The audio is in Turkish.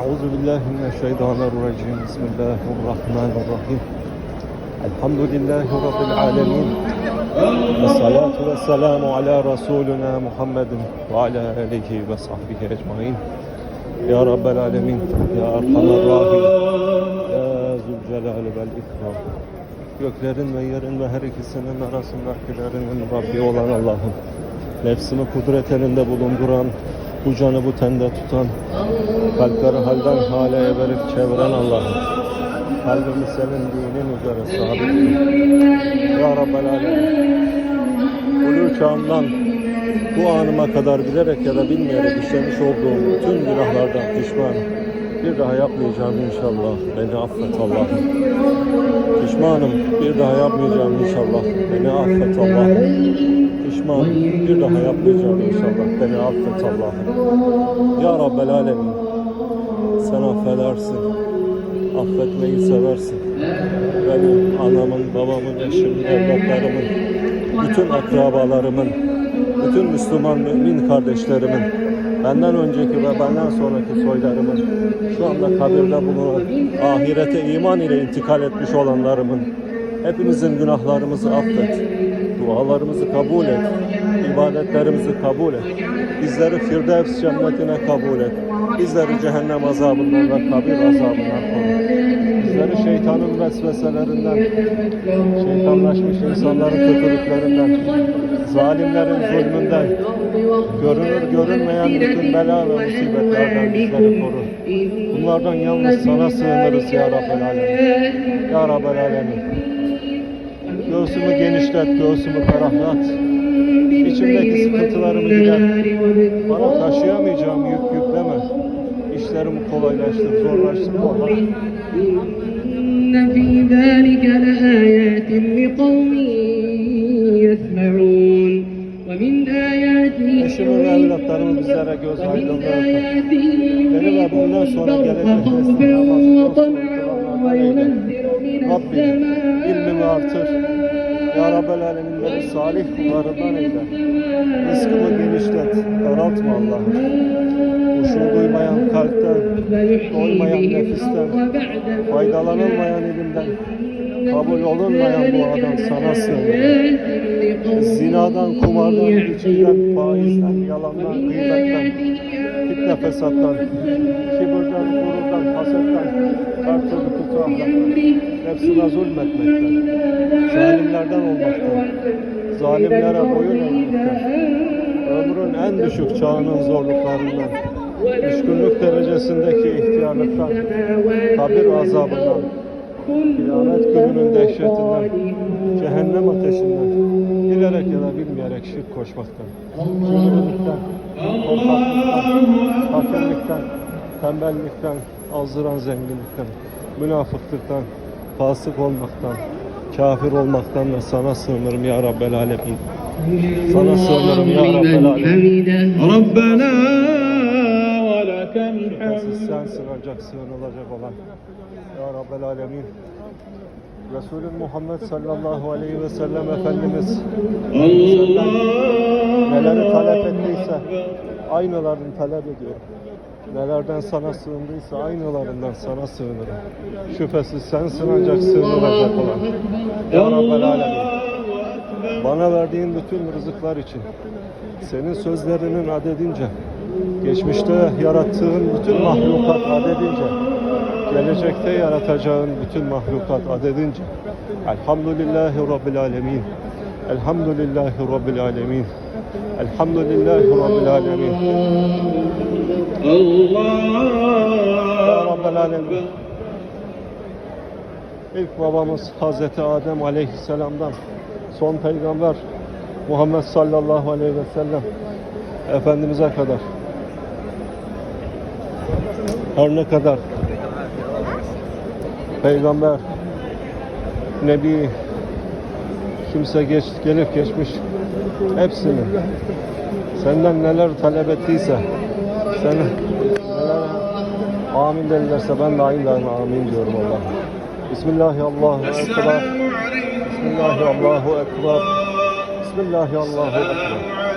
Euzu billahi mineşşeytanirracim. Bismillahirrahmanirrahim. Elhamdülillahi rabbil alamin. Ve salatu ve selamu ala rasulina Muhammedin ve ala alihi ve sahbihi ecmaîn. Ya rabbel alamin. Ya erhamer rahim. Ya zulcelal vel ikram. Göklerin ve yerin ve her ikisinin arasındakilerinin Rabbi olan Allah'ım. Nefsimi kudret elinde bulunduran bu canı bu tende tutan, kalpleri halden hale everip çeviren Allah'ım. Kalbimi senin dinin üzere sabit. Ya Rabbel Alemin. Ulu çağımdan bu anıma kadar bilerek ya da bilmeyerek işlemiş olduğum bütün günahlardan pişmanım. Bir daha yapmayacağım inşallah. Beni affet Allah'ım. Pişmanım. Bir daha yapmayacağım inşallah. Beni affet Allah'ım. Pişmanım. Bir daha yapmayacağım inşallah. Beni affet Allah'ım. Ya Rabbel Alemin. Sen affedersin. Affetmeyi seversin. Benim anamın, babamın, eşimin, evlatlarımın, bütün akrabalarımın, bütün Müslüman mümin kardeşlerimin, benden önceki ve benden sonraki soylarımın, şu anda kabirde bulunan, ahirete iman ile intikal etmiş olanlarımın, hepimizin günahlarımızı affet, dualarımızı kabul et, ibadetlerimizi kabul et, bizleri Firdevs cennetine kabul et, bizleri cehennem azabından ve kabir azabından koru. Bizleri şeytanın vesveselerinden, şeytanlaşmış insanların kötülüklerinden, zalimlerin zulmünden, görünür görünmeyen bütün bela ve musibetlerden bizleri koru. Bunlardan yalnız sana sığınırız ya Rabbel Alemin. Ya Rabbel Alemin. Göğsümü genişlet, göğsümü ferahlat. İçimdeki sıkıntılarımı gider. Bana taşıyamayacağım yük yükleme. İşlerimi kolaylaştır, zorlaştırma Allah. إن في ذلك لآيات لقوم يسمعون ومن آياته Eşimi ve evlatlarımı bizlere göz ومن aydınlığı kıl. آياته Beni ve bundan sonra البرق gelecek خوفا nesillere وطمعا وينزل من Rabbim rızkını artır. Ya Rabbel Alemin beni salih kullarından eyle. Rızkımı genişlet, daraltma Allah'ım. Huşu duymayan kalpten, doymayan nefisten, faydalanılmayan elimden, kabul olunmayan bu adam sana sığınır. Zinadan, kumardan, içinden, faizden, yalandan, gıybetten, fitne fesattan, kibirden, nefsine zulmetmekten, zalimlerden olmaktan, zalimlere boyun eğmekten, ömrün en düşük çağının zorluklarından, düşkünlük derecesindeki ihtiyarlıktan, kabir azabından, kıyamet gününün dehşetinden, cehennem ateşinden, bilerek ya da bilmeyerek şirk koşmaktan, cimrilikten, korkaklıktan, fakirlikten, tembellikten, azdıran zenginlikten, münafıklıktan, fasık olmaktan, kafir olmaktan da sana sığınırım ya Rabbel Alemin. Sana sığınırım ya Rabbel Alemin. Rabbena ve lekel hamd. Sensin ancak sığınılacak olan. Ya Rabbel Alemin. Resulü Muhammed sallallahu aleyhi ve sellem Efendimiz Allah neleri talep ettiyse aynılarını talep ediyor. Nelerden sana sığındıysa aynılarından sana sığınırım. Şüphesiz sensin ancak sığınılacak olan. Ya Rabbel Alemin. Bana verdiğin bütün rızıklar için senin sözlerinin adedince geçmişte yarattığın bütün mahlukat adedince gelecekte yaratacağın bütün mahlukat adedince Elhamdülillahi Rabbil Alemin Elhamdülillahi Rabbil Alemin Elhamdülillahi Rabbil Alemin. Allah Rabbil Alemin. İlk babamız Hazreti Adem Aleyhisselam'dan son peygamber Muhammed sallallahu aleyhi ve sellem Efendimiz'e kadar her ne kadar peygamber nebi kimse geç, gelip geçmiş Hepsini. Senden neler talep ettiyse, sen neler amin derlerse ben de aynı amin diyorum Allah'ım. Bismillahirrahmanirrahim. Bismillahirrahmanirrahim. Bismillahirrahmanirrahim. Bismillahirrahmanirrahim.